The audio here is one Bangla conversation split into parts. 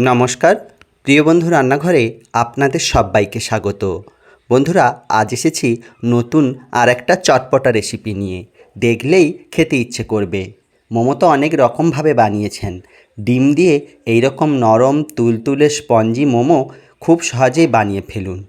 নমস্কার। প্রিয় বন্ধু রান্নাঘরে আপনাদের সবাইকে স্বাগত। বন্ধুরা, আজ এসেছি নতুন আর একটা চটপটা রেসিপি নিয়ে। দেখলেই খেতে ইচ্ছে করবে। মোমো তো অনেক রকমভাবে বানিয়েছেন। ডিম দিয়ে এই রকম নরম, তুলতুলে, স্পঞ্জি মোমো খুব সহজেই বানিয়ে ফেলুন।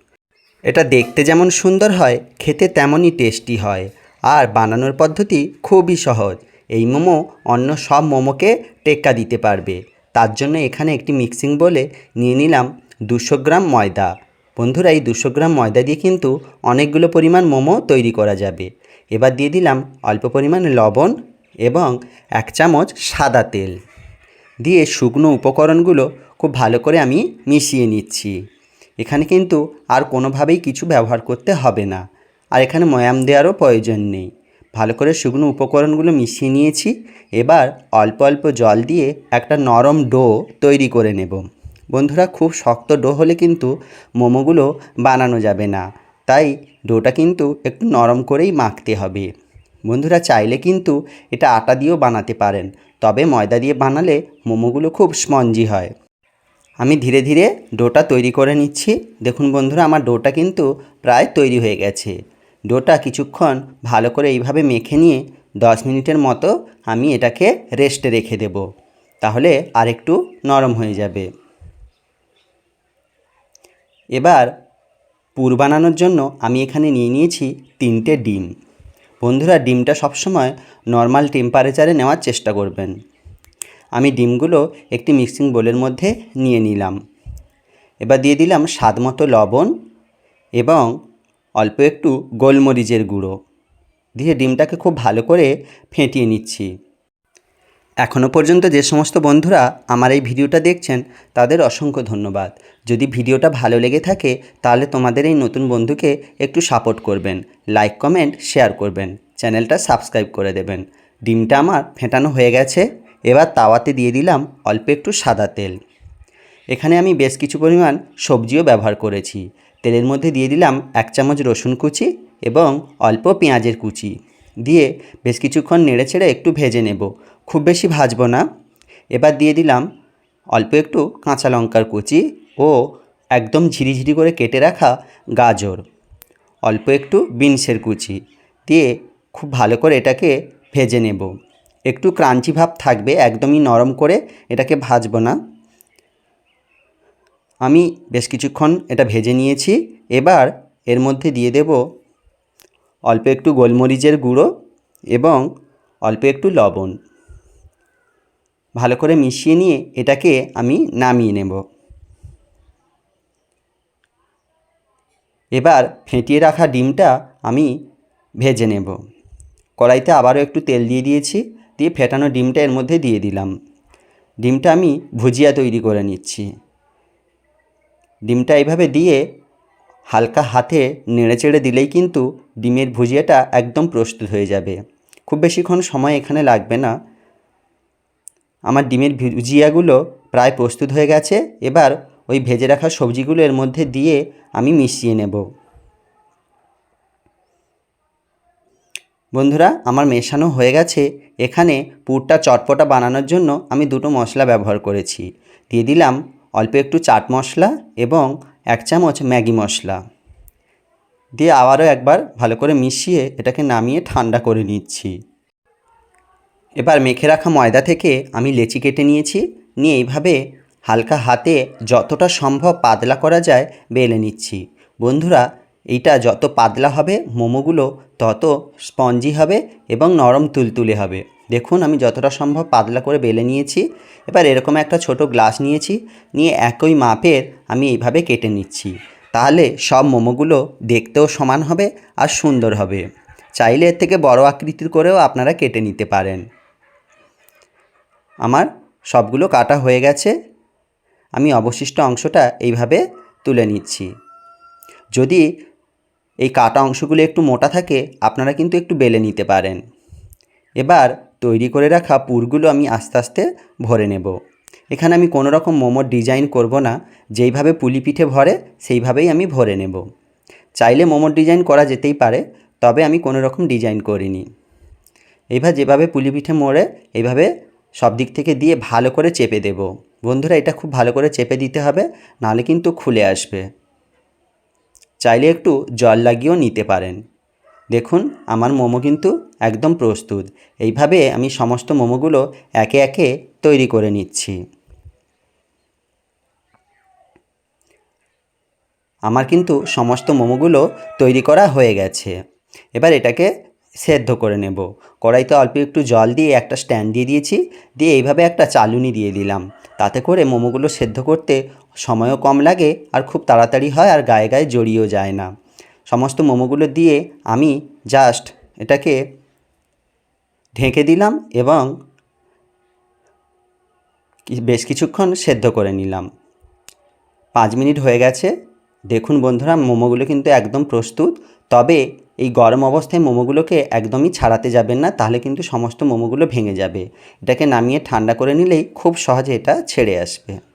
এটা দেখতে যেমন সুন্দর হয়, খেতে তেমনই টেস্টি হয়। আর বানানোর পদ্ধতি খুবই সহজ। এই মোমো অন্য সব মোমোকে টেক্কা দিতে পারবে। তার জন্য এখানে একটি মিক্সিং বলে নিয়ে নিলাম দুশো গ্রাম ময়দা। বন্ধুরা, এই দুশো গ্রাম ময়দা দিয়ে কিন্তু অনেকগুলো পরিমাণ মোমো তৈরি করা যাবে। এবার দিয়ে দিলাম অল্প পরিমাণ লবণ এবং এক চামচ সাদা তেল। দিয়ে শুকনো উপকরণগুলো খুব ভালো করে আমি মিশিয়ে নিচ্ছি। এখানে কিন্তু আর কোনোভাবেই কিছু ব্যবহার করতে হবে না। আর এখানে ময়াম দেওয়ারও প্রয়োজন নেই। ভালো করে শুকনো উপকরণগুলো মিশিয়ে নিয়েছি। এবার অল্প অল্প জল দিয়ে একটা নরম ডো তৈরি করে নেব। বন্ধুরা, খুব শক্ত ডো হলে কিন্তু মোমোগুলো বানানো যাবে না। তাই ডোটা কিন্তু একটু নরম করেই মাখতে হবে। বন্ধুরা, চাইলে কিন্তু এটা আটা দিয়েও বানাতে পারেন। তবে ময়দা দিয়ে বানালে মোমোগুলো খুব স্পঞ্জি হয়। আমি ধীরে ধীরে ডোটা তৈরি করে নিচ্ছি। দেখুন বন্ধুরা, আমার ডোটা কিন্তু প্রায় তৈরি হয়ে গেছে। ডোটা কিছুক্ষণ ভালো করে এইভাবে মেখে নিয়ে দশ মিনিটের মতো আমি এটাকে রেস্টে রেখে দেব। তাহলে আরেকটু নরম হয়ে যাবে। এবার পুর বানানোর জন্য আমি এখানে নিয়ে নিয়েছি তিনটে ডিম। বন্ধুরা, ডিমটা সবসময় নর্মাল টেম্পারেচারে নেওয়ার চেষ্টা করবেন। আমি ডিমগুলো একটি মিক্সিং বোলের মধ্যে নিয়ে নিলাম। এবার দিয়ে দিলাম স্বাদ মতো লবণ এবং অল্প একটু গোলমরিচের গুঁড়ো। দিয়ে ডিমটাকে খুব ভালো করে ফেটিয়ে নিচ্ছি। এখনও পর্যন্ত যে সমস্ত বন্ধুরা আমার এই ভিডিওটা দেখছেন, তাদের অসংখ্য ধন্যবাদ। যদি ভিডিওটা ভালো লেগে থাকে, তাহলে তোমাদের এই নতুন বন্ধুকে একটু সাপোর্ট করবেন। লাইক কমেন্ট শেয়ার করবেন। চ্যানেলটা সাবস্ক্রাইব করে দেবেন। ডিমটা আমার ফেটানো হয়ে গেছে। এবার তাওয়াতে দিয়ে দিলাম অল্প একটু সাদা তেল। এখানে আমি বেশ কিছু পরিমাণ সবজিও ব্যবহার করেছি। তেলের মধ্যে দিয়ে দিলাম এক চামচ রসুন কুচি এবং অল্প পেঁয়াজের কুচি। দিয়ে বেশ কিছুক্ষণ নেড়ে ছেড়ে একটু ভেজে নেব। খুব বেশি ভাজবো না। এবার দিয়ে দিলাম অল্প একটু কাঁচা লঙ্কার কুচি ও একদম ঝিরিঝিরি করে কেটে রাখা গাজর। অল্প একটু বিনসের কুচি। দিয়ে খুব ভালো করে এটাকে ভেজে নেব। একটু ক্রাঞ্চি ভাব থাকবে, একদমই নরম করে এটাকে ভাজবো না। আমি বেশ কিছুক্ষণ এটা ভেজে নিয়েছি। এবার এর মধ্যে দিয়ে দেব অল্প একটু গোলমরিচের গুঁড়ো এবং অল্প একটু লবণ। ভালো করে মিশিয়ে নিয়ে এটাকে আমি নামিয়ে নেব। এবার ফেটিয়ে রাখা ডিমটা আমি ভেজে নেব। কড়াইতে আবারও একটু তেল দিয়ে দিয়েছি, দিয়ে ফেটানো ডিমটা এর মধ্যে দিয়ে দিলাম। ডিমটা আমি ভুজিয়া তৈরি করে নিচ্ছি। ডিমটা এইভাবে দিয়ে হালকা হাতে নেড়েচেড়ে দিলেই কিন্তু ডিমের ভুজিয়াটা একদম প্রস্তুত হয়ে যাবে। খুব বেশিক্ষণ সময় এখানে লাগবে না। আমার ডিমের ভুজিয়াগুলো প্রায় প্রস্তুত হয়ে গেছে। এবার ওই ভেজে রাখা সবজিগুলো এর মধ্যে দিয়ে আমি মিশিয়ে নেব। বন্ধুরা, আমার মেশানো হয়ে গেছে। এখানে পুরটা চটপটা বানানোর জন্য আমি দুটো মশলা ব্যবহার করেছি। দিয়ে দিলাম অল্প একটু চাট মশলা এবং এক চামচ ম্যাগি মশলা দিয়ে আবারও একবার ভালো করে মিশিয়ে এটাকে নামিয়ে ঠান্ডা করে নিচ্ছি। এবার মেখে রাখা ময়দা থেকে আমি লেচি কেটে নিয়েছি। নিয়ে এইভাবে হালকা হাতে যতটা সম্ভব পাতলা করা যায় বেলে নিচ্ছি। বন্ধুরা, এইটা যত পাতলা হবে, মোমোগুলো তত স্পঞ্জি হবে এবং নরম তুলতুলে হবে। দেখুন, আমি যতটা সম্ভব পাতলা করে বেলে নিয়েছি। এবার এরকম একটা ছোট গ্লাস নিয়েছি, নিয়ে একই মাপের আমি এইভাবে কেটে নিচ্ছি। তাহলে সব মোমোগুলো দেখতেও সমান হবে আর সুন্দর হবে। চাইলে এর থেকে বড় আকৃতির করেও আপনারা কেটে নিতে পারেন। আমার সবগুলো কাটা হয়ে গেছে। আমি অবশিষ্ট অংশটা এইভাবে তুলে নিচ্ছি। যদি এই কাটা অংশগুলো একটু মোটা থাকে, আপনারা কিন্তু একটু বেলে নিতে পারেন। এবার তৈরি করে রাখা পুরগুলো আমি আস্তে আস্তে ভরে নেব। এখানে আমি কোনো রকম মোমোর ডিজাইন করব না, যেইভাবে পুলি পিঠে ভরে সেইভাবেই আমি ভরে নেব। চাইলে মোমোর ডিজাইন করা যেতেই পারে, তবে আমি কোনো রকম ডিজাইন করিনি। এইবার যেভাবে পুলি পিঠে মোড়ে এইভাবে সব দিক থেকে দিয়ে ভালো করে চেপে দেব। বন্ধুরা, এটা খুব ভালো করে চেপে দিতে হবে, নাহলে কিন্তু খুলে আসবে। চাইলে একটু জল লাগিয়েও নিতে পারেন। দেখুন, আমার মোমো কিন্তু একদম প্রস্তুত। এইভাবে আমি সমস্ত মোমোগুলো একে একে তৈরি করে নিচ্ছি। আমার কিন্তু সমস্ত মোমোগুলো তৈরি করা হয়ে গেছে। এবার এটাকে সেদ্ধ করে নেব। কড়াইতে অল্প একটু জল দিয়ে একটা স্ট্যান্ড দিয়ে দিয়েছি, দিয়ে এইভাবে একটা চালুনি দিয়ে দিলাম। তাতে করে মোমোগুলো সেদ্ধ করতে সময়ও কম লাগে আর খুব তাড়াতাড়ি হয় আর গায়ে গায়ে জড়িয়েও যায় না। সমস্ত মোমোগুলো দিয়ে আমি জাস্ট এটাকে ঢেকে দিলাম এবং বেশ কিছুক্ষণ সেদ্ধ করে নিলাম। পাঁচ মিনিট হয়ে গেছে। দেখুন বন্ধুরা, মোমোগুলো কিন্তু একদম প্রস্তুত। তবে এই গরম অবস্থায় মোমোগুলোকে একদমই ছাড়াতে যাবেন না, তাহলে কিন্তু সমস্ত মোমোগুলো ভেঙে যাবে। এটাকে নামিয়ে ঠান্ডা করে নিলেই খুব সহজে এটা ছেড়ে আসবে।